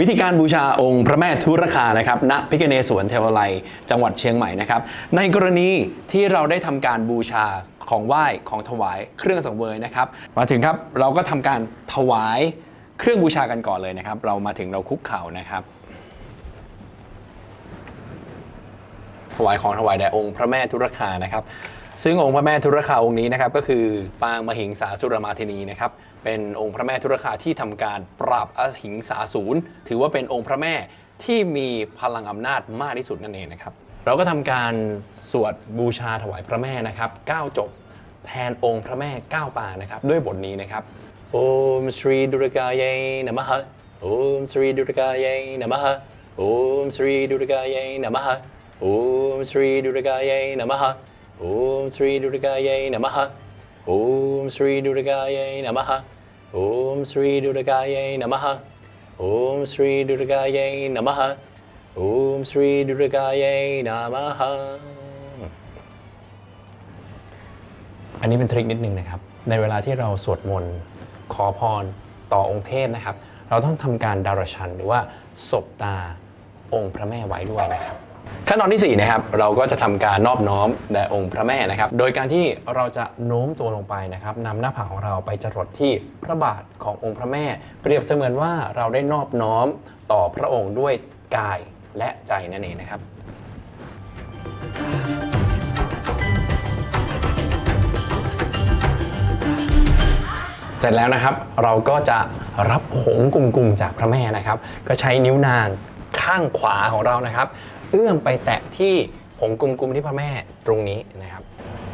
วิธีการบูชาองค์พระแม่ทุรคานะครับณพิกเนศวรเทวาลัยจังหวัดเชียงใหม่นะครับ ในกรณีที่เราได้ทำการบูชาของไหว้ของถวายเครื่องสังเวยนะครับ มาถึงครับเราก็ทำการถวายเครื่องบูชากันก่อนเลยนะครับ เรามาถึงเราคุกเข่านะครับ ถวายของถวายแด่องค์พระแม่ทุรคานะครับ ซึ่งองค์พระแม่ทุรคาองค์นี้นะครับก็คือปางมหิงสาสุรมาเทนีนะครับเป็นองค์พระแม่ทุรคาที่ทำการปราบอหิงสาศูนย์ถือว่าเป็นองค์พระแม่ที่มีพลังอำนาจมากที่สุดนั่นเองนะครับเราก็ทำการสวดบูชาถวายพระแม่นะครับ9จบแทนองค์พระแม่ 9 ปางนะครับด้วยบทนี้นะครับโอมสรีดุรกายนะมะโอมสรีดุรกายนะมะโอมสรีดุรกายนะมะ Om Sri Durgaye Namaha. Om Sri Durgaye Namaha. Om Sri Durgaye Namaha. Om Sri Durgaye Namaha. Om Sri Durgaye Namaha. Om Sri Durgaye Namaha อันนี้เป็นทริคนิดนึงนะครับ ในเวลาที่เราสวดมนต์ขอพรต่อองค์เทพนะครับ เราต้องทำการดารชันหรือว่าสบตาองค์พระแม่ไว้ด้วยนะครับ ขั้นตอนที่ 4 นะครับ เราก็จะทำการนอบน้อมแด่องค์พระแม่นะครับ โดยการที่เราจะโน้มตัวลงไปนะครับนำหน้าผากของเราไปจรดที่พระบาทขององค์พระแม่ เปรียบเสมือนว่าเราได้นอบน้อมต่อพระองค์ด้วยกายและใจนั่นเองนะครับเสร็จแล้วนะครับเราก็จะรับผงกลุ่มๆจากพระแม่นะครับ ก็ใช้นิ้วนางข้างขวาของเรานะครับ เอื้อมไปแตะที่ผงกลุ่มๆที่พระแม่ตรงนี้นะครับ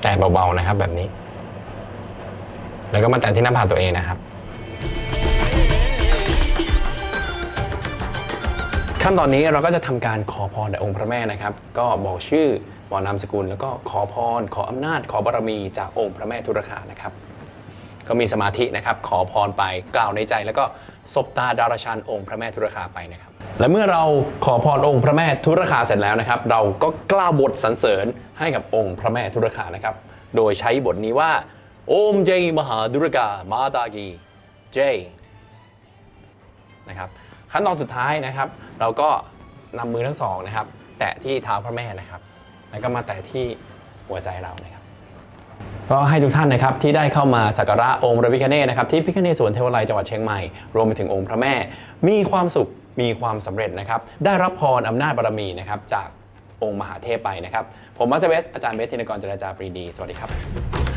แต่เบาๆนะครับแบบนี้ แล้วก็มาแตะที่หน้าผากตัวเองนะครับ ขั้นตอนนี้เราก็จะทำการขอพรแด่องค์พระแม่นะครับ ก็บอกชื่อบอกนามสกุล แล้วก็ขอพร ขออำนาจ ขอบารมีจากองค์พระแม่ทุรคานะครับก็มีสมาธินะครับ ขอพรไปกล่าวในใจ แล้วก็สบตาดารชันองค์พระแม่ทุรคาไปนะครับ และเมื่อเราขอพรองค์พระแม่ทุรคาเสร็จแล้วนะครับ เราก็กล่าวบทสรรเสริญให้กับองค์พระแม่ทุรคานะครับ โดยใช้บทนี้ว่า โอมเจมหาดุรกามาตากีเจนะครับขั้นตอนสุดท้ายนะครับ เราก็นำมือทั้งสองนะครับ แตะที่เท้าพระแม่นะครับ แล้วก็มาแตะที่หัวใจเรานะครับก็ให้ทุกท่านนะครับที่ได้เข้ามาสักการะองค์พระพิฆเนศนะครับที่พิฆเนศสวนเทวไลจังหวัดเชียงใหม่รวมไปถึงองค์พระแม่ มีความสุข มีความสำเร็จนะครับได้รับพรอำนาจบารมีนะครับจากองค์มหาเทพไปนะครับ ผมมัสเวสอาจารย์เบสธินกรเจรจาปรีดี สวัสดีครับ